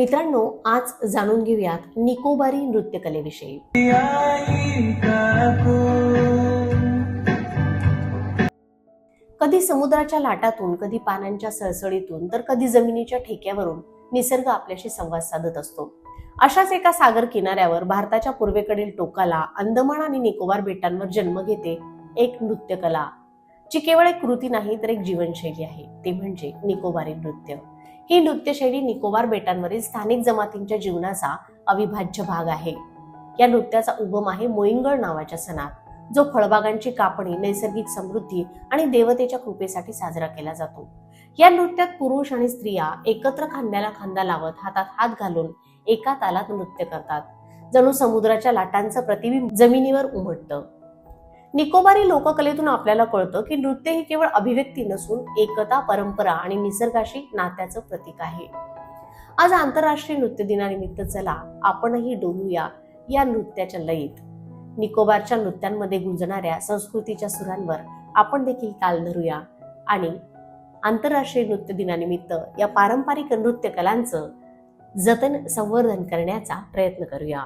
मित्रांनो आज जाणून घेऊयात निकोबारी नृत्यकलेविषयी. कधी समुद्राच्या लाटातून कधी पानांच्या सळसळीतून तर कधी जमिनीच्या ठेक्यावरून निसर्ग आपल्याशी संवाद साधत असतो. अशाच एका सागर किनाऱ्यावर भारताच्या पूर्वेकडील टोकाला अंदमान आणि निकोबार बेटांवर जन्म घेते एक नृत्यकला जी केवळ एक कृती नाही तर एक जीवनशैली आहे. ते म्हणजे निकोबारी नृत्य. ही नृत्यशैली निकोबार बेटांवरील स्थानिक जमातींच्या जीवनाचा अविभाज्य भाग आहे. या नृत्याचा उगम आहे मोईंगळ नावाच्या सणात जो फळबागांची कापणी नैसर्गिक समृद्धी आणि देवतेच्या कृपेसाठी साजरा केला जातो. या नृत्यात पुरुष आणि स्त्रिया एकत्र खांद्याला खांदा लावत हातात हात घालून एका तालात नृत्य करतात. जणू समुद्राच्या लाटांचं प्रतिबिंब जमिनीवर उमटतं. निकोबारी लोककलेतून आपल्याला कळतं की नृत्य ही केवळ अभिव्यक्ती नसून एकता परंपरा आणि निसर्गाशी नात्याचं प्रतीक आहे. आज आंतरराष्ट्रीय नृत्य दिनानिमित्त चला आपणही डोलूया या नृत्याच्या लयीत. निकोबारच्या नृत्यांमध्ये गुंजणाऱ्या संस्कृतीच्या सुरांवर आपण देखील ताल धरूया. आणि आंतरराष्ट्रीय नृत्य दिनानिमित्त या पारंपरिक नृत्य कलांचं जतन संवर्धन करण्याचा प्रयत्न करूया.